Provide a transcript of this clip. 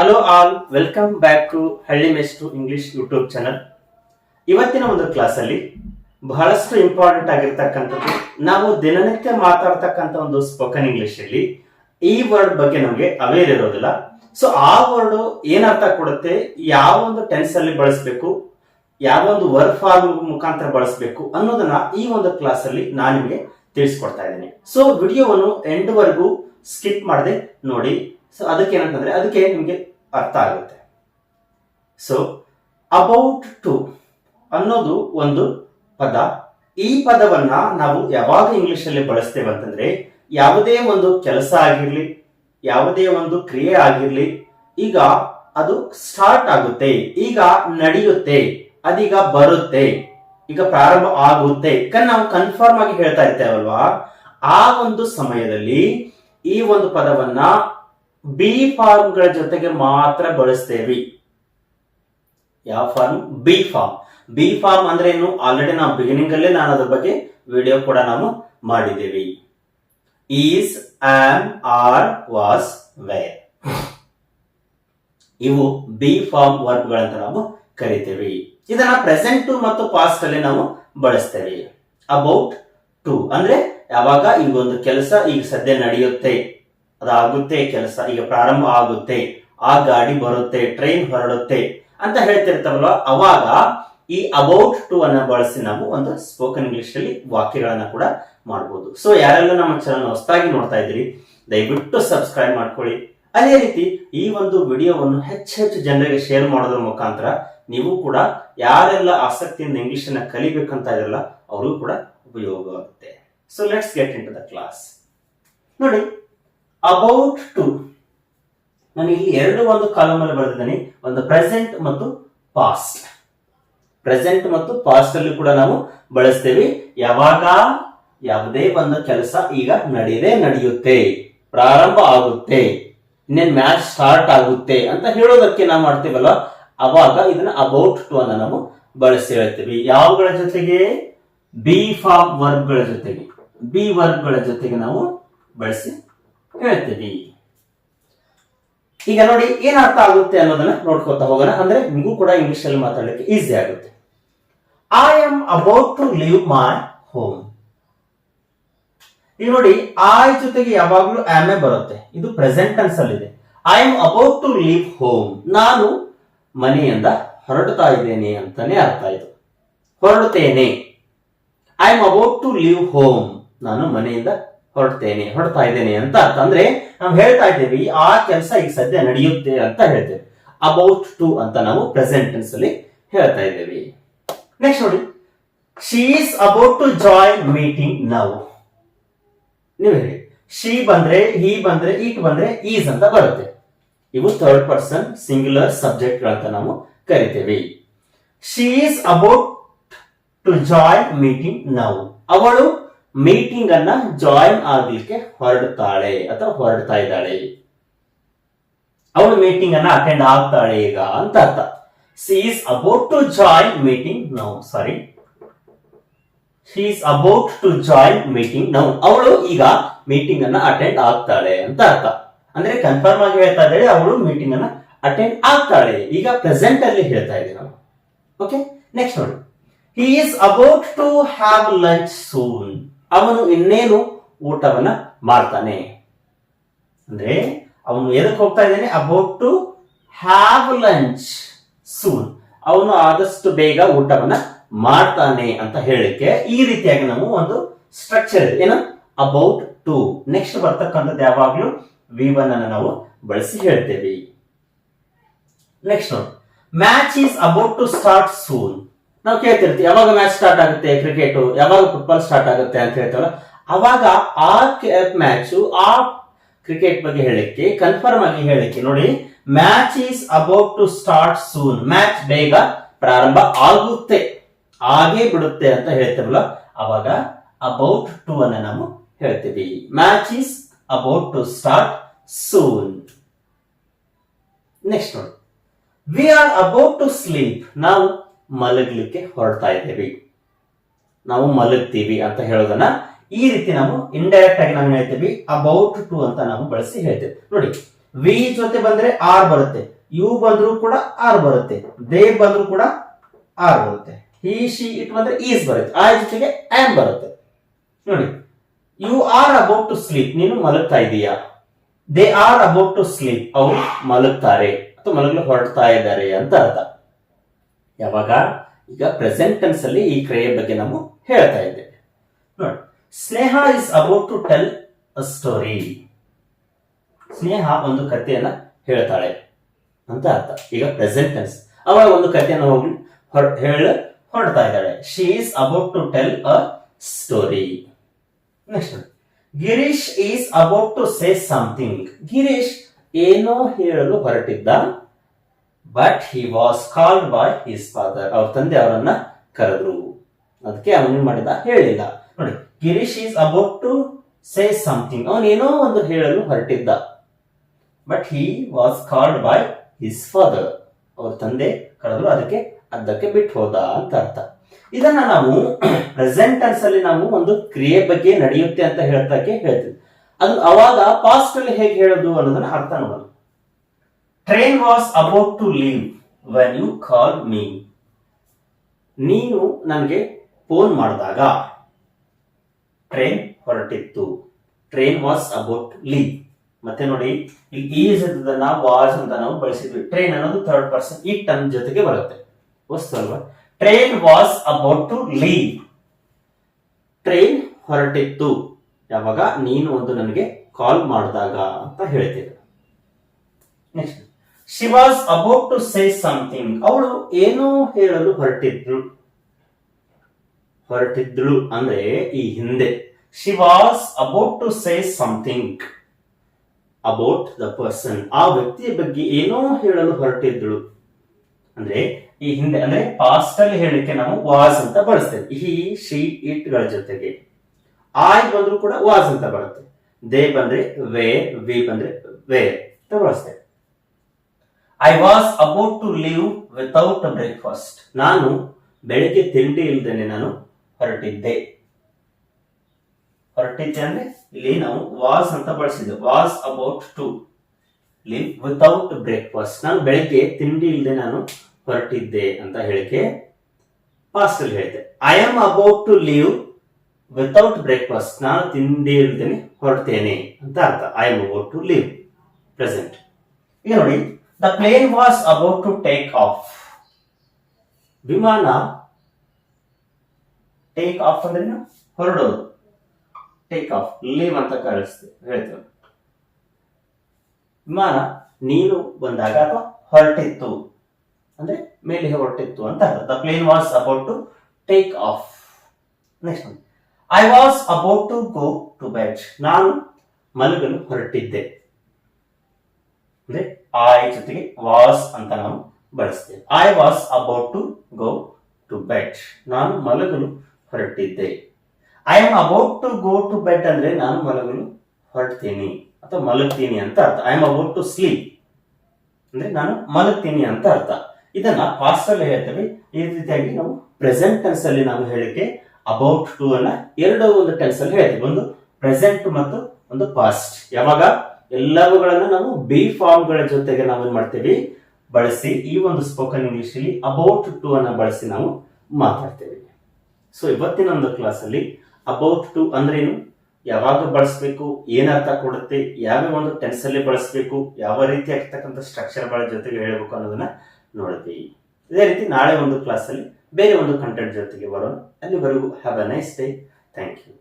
Hello all welcome back to ಹಳ್ಳಿ ಮೇಸ್ಟು English YouTube channel ಇವತ್ತಿನ ಒಂದು ಕ್ಲಾಸಲ್ಲಿ ಬಹಳಷ್ಟು ಇಂಪಾರ್ಟೆಂಟ್ ಆಗಿರ್ತಕ್ಕಂಥದ್ದು ನಾವು ದಿನನಿತ್ಯ ಮಾತಾಡ್ತಕ್ಕಂಥ ಒಂದು ಸ್ಪೋಕನ್ ಇಂಗ್ಲಿಷ್ ಅಲ್ಲಿ ಈ ವರ್ಡ್ ಬಗ್ಗೆ ನಮಗೆ ಅವೇರ್ ಇರೋದಿಲ್ಲ. ಸೊ ಆ ವರ್ಡ್ ಏನರ್ಥ ಕೊಡುತ್ತೆ? ಯಾವ ಒಂದು ಟೆನ್ಸ್ ಅಲ್ಲಿ ಬಳಸಬೇಕು? ಯಾವ ಒಂದು ವರ್ಕ್ ಫಾರ್ಮ್ ಮುಖಾಂತರ ಬಳಸಬೇಕು ಅನ್ನೋದನ್ನ ಈ ಒಂದು ಕ್ಲಾಸ್ ಅಲ್ಲಿ ನಾನು ನಿಮಗೆ ತಿಳಿಸ್ಕೊಡ್ತಾ ಇದ್ದೀನಿ. ಸೊ ವಿಡಿಯೋವನ್ನು ಎಂಡ್ ವರೆಗೂ ಸ್ಕಿಪ್ ಮಾಡದೆ ನೋಡಿ. ಸೊ ಅದಕ್ಕೆ ಏನಂತಂದ್ರೆ, ಅದಕ್ಕೆ ನಿಮಗೆ ಅರ್ಥ ಆಗುತ್ತೆ. ಸೊ ಅಬೌಟ್ ಟು ಅನ್ನೋದು ಒಂದು ಪದ. ಈ ಪದವನ್ನ ನಾವು ಯಾವಾಗ ಇಂಗ್ಲಿಷ್ ಅಲ್ಲಿ ಬಳಸ್ತೇವೆ ಅಂತಂದ್ರೆ, ಯಾವುದೇ ಒಂದು ಕೆಲಸ ಆಗಿರ್ಲಿ, ಯಾವುದೇ ಒಂದು ಕ್ರಿಯೆ ಆಗಿರ್ಲಿ, ಈಗ ಅದು ಸ್ಟಾರ್ಟ್ ಆಗುತ್ತೆ, ಈಗ ನಡೆಯುತ್ತೆ, ಅದೀಗ ಬರುತ್ತೆ, ಈಗ ಪ್ರಾರಂಭ ಆಗುತ್ತೆ. ನಾವು ಕನ್ಫರ್ಮ್ ಆಗಿ ಹೇಳ್ತಾ ಇರ್ತೇವಲ್ವಾ? ಆ ಒಂದು ಸಮಯದಲ್ಲಿ ಈ ಒಂದು ಪದವನ್ನ ಬಿ ಫಾರ್ಮ್ಗಳ ಜೊತೆಗೆ ಮಾತ್ರ ಬಳಸ್ತೇವೆ. ಯಾವ form? B form. B form ಅಂದ್ರೆ ಏನು? ಆಲ್ರೆಡಿ ನಾವು ಬಿಗಿನಿಂಗ್ ಅಲ್ಲೇ ನಾನು ಅದ್ರ ಬಗ್ಗೆ ವಿಡಿಯೋ ಕೂಡ ನಾವು ಮಾಡಿದ್ದೇವೆ. Is am are was were ಇವು ಬಿ ಫಾರ್ಮ್ ವರ್ಬ್ಗಳಂತ ನಾವು ಕರಿತೇವೆ. ಇದನ್ನ ಪ್ರೆಸೆಂಟ್ ಮತ್ತು ಪಾಸ್ಟ್ ಅಲ್ಲಿ ನಾವು ಬಳಸ್ತೇವೆ. ಅಬೌಟ್ ಟು ಅಂದ್ರೆ ಯಾವಾಗ? ಈಗ ಒಂದು ಕೆಲಸ ಈಗ ಸದ್ಯ ನಡೆಯುತ್ತೆ. ಅದಾಗುತ್ತೆ, ಕೆಲಸ ಈಗ ಪ್ರಾರಂಭ ಆಗುತ್ತೆ, ಆ ಗಾಡಿ ಬರುತ್ತೆ ಟ್ರೈನ್ ಹೊರಡುತ್ತೆ ಅಂತ ಹೇಳ್ತಿರ್ತಾವಲ್ವ ಅವಾಗ ಈ ಅಬೌಟ್ ಟು ಅನ್ನ ಬಳಸಿ ನಾವು ಒಂದು ಸ್ಪೋಕನ್ ಇಂಗ್ಲಿಷ್ ಅಲ್ಲಿ ವಾಕ್ಯಗಳನ್ನ ಕೂಡ ಮಾಡಬಹುದು ಸೊ ಯಾರೆಲ್ಲ ನಮ್ಮ ಚಾನಲ್ ಹೊಸದಾಗಿ ನೋಡ್ತಾ ಇದ್ದೀರಿ, ದಯವಿಟ್ಟು ಸಬ್ಸ್ಕ್ರೈಬ್ ಮಾಡ್ಕೊಳ್ಳಿ. ಅದೇ ರೀತಿ ಈ ಒಂದು ವಿಡಿಯೋವನ್ನು ಹೆಚ್ಚು ಹೆಚ್ಚು ಜನರಿಗೆ ಶೇರ್ ಮಾಡೋದ್ರ ಮುಖಾಂತರ ನೀವು ಕೂಡ ಯಾರೆಲ್ಲ ಆಸಕ್ತಿಯಿಂದ ಇಂಗ್ಲಿಷ್ ಅನ್ನ ಕಲಿಬೇಕಂತ ಇರಲ್ಲ ಅವರು ಕೂಡ ಉಪಯೋಗವಾಗುತ್ತೆ so let's get into the class ನೋಡಿ ಅಬೌಟ್ ಟು ನಾನು ಇಲ್ಲಿ ಎರಡು ಒಂದು ಕಾಲಮ್ ಅಲ್ಲಿ ಬರೆದಿದ್ದೇನೆ. ಒಂದು ಪ್ರೆಸೆಂಟ್ ಮತ್ತು ಪಾಸ್ಟ್ ಪ್ರೆಸೆಂಟ್ ಮತ್ತು ಪಾಸ್ಟ್ ಅಲ್ಲಿ ಕೂಡ ನಾವು ಬಳಸ್ತೇವೆ. ಯಾವಾಗ? ಯಾವುದೇ ಒಂದು ಕೆಲಸ ಈಗ ನಡೆಯದೆ ನಡೆಯುತ್ತೆ. ಪ್ರಾರಂಭ ಆಗುತ್ತೆ. ಇನ್ನೇನು ಮ್ಯಾಚ್ ಸ್ಟಾರ್ಟ್ ಆಗುತ್ತೆ ಅಂತ ಹೇಳೋದಕ್ಕೆ ನಾವು ಮಾಡ್ತೀವಲ್ಲ ಅವಾಗ ಇದನ್ನ ಅಬೌಟ್ ಟು ಅನ್ನ ನಾವು ಬಳಸಿ ಹೇಳ್ತೇವೆ. ಯಾವಗಳ ಜೊತೆಗೆ? ಬಿ ಫಾರ್ಮ್ ವರ್ಬ್ಗಳ ಜೊತೆಗೆ. ಬಿ ವರ್ಬ್ಗಳ ಜೊತೆಗೆ ನಾವು ಬಳಸಿ ಹೇಳ್ತೀವಿ ಈಗ ನೋಡಿ ಏನ್ ಅರ್ಥ ಆಗುತ್ತೆ ಅನ್ನೋದನ್ನ ನೋಡ್ಕೊತಾ ಹೋಗೋಣ. ಅಂದ್ರೆ ನಿಮಗೂ ಕೂಡ ಇಂಗ್ಲಿಷ್ ಅಲ್ಲಿ ಮಾತಾಡಲಿಕ್ಕೆ ಈಸಿ ಆಗುತ್ತೆ. I am about to leave my home ಈಗ ನೋಡಿ ಐ ಜೊತೆಗೆ ಯಾವಾಗಲೂ ಆಮೆ ಬರುತ್ತೆ. ಇದು ಪ್ರೆಸೆಂಟ್ ಟೆನ್ಸ್ ಅಲ್ಲಿ I am about to leave home ನಾನು ಮನೆಯಿಂದ ಹೊರಡ್ತಾ ಇದ್ದೇನೆ ಅಂತಾನೆ ಅರ್ಥ ಇದು ಹೊರಡುತ್ತೇನೆ. I am about to leave home ನಾನು ಮನೆಯಿಂದ ಹೊರಡ್ತೇನೆ, ಹೊರಡ್ತಾ ಇದ್ದೇನೆ ಅಂತ ಅರ್ಥ. ಅಂದ್ರೆ ನಾವು ಹೇಳ್ತಾ ಇದ್ದೇವೆ ಆ ಕೆಲಸ ಈಗ ಸದ್ಯ ನಡೆಯುತ್ತೆ ಅಂತ ಹೇಳ್ತೇವೆ. ಅಬೌಟ್ ಟು ಅಂತ ನಾವು ಪ್ರೆಸೆಂಟ್ ಟೆನ್ಸ್ ಅಲ್ಲಿ ಹೇಳ್ತಾ ಇದ್ದೇವೆ. ನೆಕ್ಸ್ಟ್ ನೋಡಿ. She is about to join meeting ನಾವು ನೀವು ಹೇಳಿ. ಶಿ ಬಂದ್ರೆ ಹಿ ಬಂದ್ರೆ ಇಟ್ ಬಂದ್ರೆ ಈಸ್ ಅಂತ ಬರುತ್ತೆ. ಇವು ಥರ್ಡ್ ಪರ್ಸನ್ ಸಿಂಗ್ಯುಲರ್ ಸಬ್ಜೆಕ್ಟ್ ಅಂತ ನಾವು ಕರಿತೇವೆ. She is about to join meeting ನಾವು ಅವಳು ಮೀಟಿಂಗ್ ಅನ್ನ ಜಾಯಿನ್ ಆಗ್ಲಿಕ್ಕೆ ಹೊರಡ್ತಾಳೆ ಅಥವಾ ಹೊರಡ್ತಾ ಇದ್ದಾಳೆ. ಅವಳು ಮೀಟಿಂಗ್ ಅನ್ನ ಅಟೆಂಡ್ ಆಗ್ತಾಳೆ ಈಗ ಅಂತ ಅರ್ಥ. She is about to join meeting ನಾವು sorry she is about to join meeting ನಾವು ಅವಳು ಈಗ ಮೀಟಿಂಗ್ ಅನ್ನ ಅಟೆಂಡ್ ಆಗ್ತಾಳೆ ಅಂತ ಅರ್ಥ. ಅಂದ್ರೆ ಕನ್ಫರ್ಮ್ ಆಗಿ ಹೇಳ್ತಾ ಇದ್ದಾಳೆ, ಅವಳು ಮೀಟಿಂಗ್ ಅನ್ನ ಅಟೆಂಡ್ ಆಗ್ತಾಳೆ. ಈಗ ಪ್ರೆಸೆಂಟ್ ಅಲ್ಲಿ ಹೇಳ್ತಾ ಇದ್ದೀವಿ ನಾವು. ಓಕೆ ನೆಕ್ಸ್ಟ್ ನೋಡಿ. He is about to have lunch soon ಅವನು ಇನ್ನೇನು ಊಟವನ್ನ ಮಾಡ್ತಾನೆ? ಅಂದ್ರೆ ಅವನು ಎದಕ್ಕೆ ಹೋಗ್ತಾ ಇದ್ದಾನೆ? About to have lunch soon ಅವನು ಆದಷ್ಟು ಬೇಗ ಊಟವನ್ನ ಮಾಡ್ತಾನೆ ಅಂತ ಹೇಳಕ್ಕೆ ಈ ರೀತಿಯಾಗಿ ನಾವು ಒಂದು ಸ್ಟ್ರಕ್ಚರ್ ಏನು? ಅಬೌಟ್ ಟು ನೆಕ್ಸ್ಟ್ ಬರ್ತಕ್ಕಂಥದ್ದು ಯಾವಾಗ್ಲೂ ವಿ ಒನ್ ಅನ್ನ ನಾವು ಬಳಸಿ ಹೇಳ್ತೇವೆ. Next match is about to start soon ನಾವು ಕೇಳ್ತಿರ್ತೀವಿ, ಯಾವಾಗ ಮ್ಯಾಚ್ ಸ್ಟಾರ್ಟ್ ಆಗುತ್ತೆ ಕ್ರಿಕೆಟ್ ಯಾವಾಗ ಫುಟ್ಬಾಲ್ ಸ್ಟಾರ್ಟ್ ಆಗುತ್ತೆ ಅಂತ ಹೇಳ್ತಾರಲ್ಲ, ಅವಾಗ ಆ ಮ್ಯಾಚ್ ಆ ಕ್ರಿಕೆಟ್ ಬಗ್ಗೆ ಹೇಳಕ್ಕೆ ಕನ್ಫರ್ಮ್ ಆಗಿ ಹೇಳಕ್ಕೆ ನೋಡಿ match is about to start soon match ಬೇಗ ಪ್ರಾರಂಭ ಆಗುತ್ತೆ, ಆಗೇ ಬಿಡುತ್ತೆ ಅಂತ ಹೇಳ್ತೇವಲ್ಲ, ಅವಾಗ ಅಬೌಟ್ ಟು ಅನ್ನ ನಾವು ಹೇಳ್ತೀವಿ. Match is about to start soon next ನೋಡಿ. We are about to sleep ನಾವು ಮಲಗಲಿಕ್ಕೆ ಹೊರಡ್ತಾ ಇದ್ದೀವಿ. ನಾವು ಮಲಗ್ತೀವಿ ಅಂತ ಹೇಳೋದನ್ನ ಈ ರೀತಿ ನಾವು ಇಂಡೈರೆಕ್ಟ್ ಆಗಿ ನಾವು ಹೇಳ್ತೀವಿ ಅಬೌಟ್ ಟು ಅಂತ ನಾವು ಬಳಸಿ ಹೇಳ್ತೇವೆ. ನೋಡಿ ವಿ ಜೊತೆ ಬಂದ್ರೆ ಆರ್ ಬರುತ್ತೆ ಯು ಬಂದ್ರೂ ಕೂಡ ಆರ್ ಬರುತ್ತೆ ದೇ ಬಂದ್ರೂ ಕೂಡ ಆರ್ ಬರುತ್ತೆ. ಹಿ ಶಿ ಇಟ್ ಬಂದ್ರೆ ಈಸ್ ಬರುತ್ತೆ ಆ ಜೊತೆಗೆ ಆಮ್ ಬರುತ್ತೆ. ನೋಡಿ you are about to sleep ನೀನು ಮಲಗ್ತಾ ಇದೀಯಾ? They are about to sleep ಅವರು ಮಲಗ್ತಾರೆ ಅಥವಾ ಮಲಗಲು ಹೊರಡ್ತಾ ಇದ್ದಾರೆ ಅಂತ ಅರ್ಥ. ಯಾವಾಗ? ಈಗ ಪ್ರೆಸೆಂಟ್ ಟೆನ್ಸ್ ಅಲ್ಲಿ ಈ ಕ್ರಿಯೆ ಬಗ್ಗೆ ನಾವು ಹೇಳ್ತಾ ಇದ್ದೇವೆ. ನೋಡಿ, Sneha is about to tell a story Sneha ಒಂದು ಕಥೆಯನ್ನ ಹೇಳ್ತಾಳೆ. ಅಂತ ಅರ್ಥ. ಈಗ ಪ್ರೆಸೆಂಟ್ ಟೆನ್ಸ್ ಅವಾಗ ಒಂದು ಕಥೆಯನ್ನು ಹೋಗಿ ಹೇಳ, ಹೊರಡ್ತಾ ಇದ್ದಾಳೆ. She is about to tell a story next Girish is about to say something Girish ಏನೋ ಹೇಳಲು ಹೊರಟಿದ್ದ but he was called by his father ಅವ್ರ ತಂದೆ ಅವರನ್ನ ಕರೆದ್ರು. ಅದಕ್ಕೆ ಅವನೇನ್ ಮಾಡಿದ? ಹೇಳಿಲ್ಲ. ನೋಡಿ, Girish is about to say something ಅವನೇನೋ ಒಂದು ಹೇಳಲು ಹೊರಟಿದ್ದ. But he was called by his father ಅವ್ರ ತಂದೆ ಕರೆದ್ರು, ಅದಕ್ಕೆ ಅದಕ್ಕೆ ಬಿಟ್ಟು ಹೋದ ಅಂತ ಅರ್ಥ. ಇದನ್ನ ನಾವು ಪ್ರೆಸೆಂಟ್ ಟೆನ್ಸ್ ಅಲ್ಲಿ ನಾವು ಒಂದು ಕ್ರಿಯೆ ಬಗ್ಗೆ ನಡೆಯುತ್ತೆ ಅಂತ ಹೇಳ್ತಕ್ಕೆ ಹೇಳ್ತೀವಿ. ಅದು ಅವಾಗ ಪಾಸ್ಟ್ ಅಲ್ಲಿ ಹೇಗೆ ಹೇಳೋದು ಅನ್ನೋದನ್ನ ಅರ್ಥ ನೋಡೋಣ. Train was about to leave when you call me ನೀನು ನನಗೆ ಫೋನ್ ಮಾಡಿದಾಗ. ಟ್ರೈನ್ ಹೊರಟಿತ್ತು. ಟ್ರೈನ್ ವಾಸ್ ಅಬೌಟ್ ಲೀವ್ ಮತ್ತೆ ನೋಡಿ ಈ ಈಸ್ ಇದ್ದದನ್ನ ವಾಸ್ ಅಂತ ನಾವು ಬಳಸಿದ್ವಿ. ಟ್ರೈನ್ ಅನ್ನೋದು ಥರ್ಡ್ ಪರ್ಸನ್ ಈ ಟನ್ ಜೊತೆಗೆ ಬರುತ್ತೆ. ವಸ್ತು ಅಲ್ವಾ? Train was about to leave train ಹೊರಟಿತ್ತು. ಯಾವಾಗ? ನೀನು ಒಂದು ನನಗೆ ಕಾಲ್ ಮಾಡಿದಾಗ ಅಂತ ಹೇಳ್ತೀರ next she was about to say something ಅವಳು ಏನೋ ಹೇಳಲು ಹೊರಟಿದ್ರು ಹೊರಟಿದ್ಳು ಅಂದ್ರೆ ಈ ಹಿಂದೆ. She was about to say something about the person ಆ ವ್ಯಕ್ತಿಯ ಬಗ್ಗೆ ಏನೋ ಹೇಳಲು ಹೊರಟಿದ್ಳು. ಅಂದ್ರೆ ಈ ಹಿಂದೆ, ಅಂದ್ರೆ ಪಾಸ್ಟ್ ಅಲ್ಲಿ ಹೇಳಕ್ಕೆ ನಾವು ವಾಸ್ ಅಂತ ಬಳಸ್ತೇವೆ. ಹಿ ಶಿ ಇಟ್ಗಳ ಜೊತೆಗೆ. ಆಯ್ ಬಂದ್ರು ಕೂಡ ವಾಸ್ ಅಂತ ಬರುತ್ತೆ. ದೇ ಬಂದ್ರೆ ವೇ ವಿ ಬಂದ್ರೆ ವೇ ಅಂತ ಬಳಸ್ತೇವೆ. I was about to leave without breakfast ನಾನು ಬೆಳಿಗ್ಗೆ ತಿಂಡಿ ಇಲ್ಲದೇನೆ ನಾನು ಹೊರಟಿದ್ದೆ. ಹೊರಟಿದ್ದೆ ಅಂದ್ರೆ ಇಲ್ಲಿ ನಾವು ವಾಸ್ ಅಂತ ಬಳಸಿದ್ದೆ. Was about to leave without breakfast ನಾನು ಬೆಳಿಗ್ಗೆ ತಿಂಡಿ ಇಲ್ಲದೆ ನಾನು ಹೊರಟಿದ್ದೆ ಅಂತ ಹೇಳಿಕೆ ಪಾಸ್ಟ್ ಅಲ್ಲಿ ಹೇಳಿದೆ. I am about to leave without breakfast ನಾನು ತಿಂಡಿ ಇಲ್ದೇನೆ ಹೊರಡ್ತೇನೆ ಅಂತ ಅರ್ಥ. I am about to leave present ಈಗ ನೋಡಿ. The plane was about to take off ವಿಮಾನ ಟೇಕ್ ಆಫ್ ಅಂದ್ರೆ ಹೊರಡೋದು. ಟೇಕ್ ಆಫ್ ಲೀವ್ ಅಂತ ಕಳಿಸ್ತೀವಿ ಹೇಳ್ತೇವೆ. ವಿಮಾನ ನೀನು ಬಂದಾಗ ಅಥವಾ ಹೊರಟಿತ್ತು. ಅಂದ್ರೆ ಮೇಲೆ ಹೊರಟಿತ್ತು ಅಂತ the plane was about to take off next I was about to go to bed ನಾನು ಮಲಗಲು ಹೊರಟಿದ್ದೆ. ಅಂದ್ರೆ ಐ ಜೊತೆಗೆ ವಾಸ್ ಅಂತ ನಾವು ಬಳಸ್ತೇವೆ. I was about to go to bed ನಾನು ಮಲಗಲು ಹೊರಟಿದ್ದೆ. I am about to go to bed ಅಂದ್ರೆ ನಾನು ಮಲಗಲು ಹೊರಡ್ತೀನಿ ಅಥವಾ ಮಲಗ್ತೀನಿ ಅಂತ ಅರ್ಥ. I am about to sleep ಅಂದ್ರೆ ನಾನು ಮಲಗ್ತೀನಿ ಅಂತ ಅರ್ಥ. ಇದನ್ನ ಪಾಸ್ಟ್ ಅಲ್ಲಿ ಹೇಳ್ತೇವೆ. ಈ ರೀತಿಯಾಗಿ ನಾವು ಪ್ರೆಸೆಂಟ್ ಟೆನ್ಸ್ ಅಲ್ಲಿ ನಾವು ಹೇಳಿಕೆ ಅಬೌಟ್ ಟು ಅನ್ನ ಎರಡು ಒಂದು ಟೆನ್ಸ್ ಅಲ್ಲಿ ಹೇಳ್ತೀವಿ. ಒಂದು ಪ್ರೆಸೆಂಟ್ ಮತ್ತು ಒಂದು ಪಾಸ್ಟ್ ಯಾವಾಗ? ಎಲ್ಲವುಗಳನ್ನ ನಾವು ಬಿ ಫಾರ್ಮ್ಗಳ ಜೊತೆಗೆ ನಾವು ಏನ್ ಮಾಡ್ತೇವೆ? ಬಳಸಿ ಈ ಒಂದು ಸ್ಪೋಕನ್ ಇಂಗ್ಲಿಷ್ ಅಲ್ಲಿ ಅಬೌಟ್ ಟು ಅನ್ನ ಬಳಸಿ ನಾವು ಮಾತಾಡ್ತೇವೆ. ಸೊ ಇವತ್ತಿನ ಒಂದು ಕ್ಲಾಸ್ ಅಲ್ಲಿ ಅಬೌಟ್ ಟು ಅಂದ್ರೇನು? ಯಾವಾಗ ಬಳಸಬೇಕು, ಏನ್ ಅರ್ಥ ಕೊಡುತ್ತೆ ಯಾವ ಒಂದು ಟೆನ್ಸ್ ಅಲ್ಲಿ ಬಳಸಬೇಕು, ಯಾವ ರೀತಿ ಸ್ಟ್ರಕ್ಚರ್ಗಳ ಜೊತೆಗೆ ಹೇಳಬೇಕು ಅನ್ನೋದನ್ನ ನೋಡ್ತೀವಿ. ಇದೇ ರೀತಿ ನಾಳೆ ಒಂದು ಕ್ಲಾಸ್ ಅಲ್ಲಿ ಬೇರೆ ಒಂದು ಕಂಟೆಂಟ್ ಜೊತೆಗೆ ಬರೋಣ. ಅಲ್ಲಿವರೆಗೂ have a nice day thank you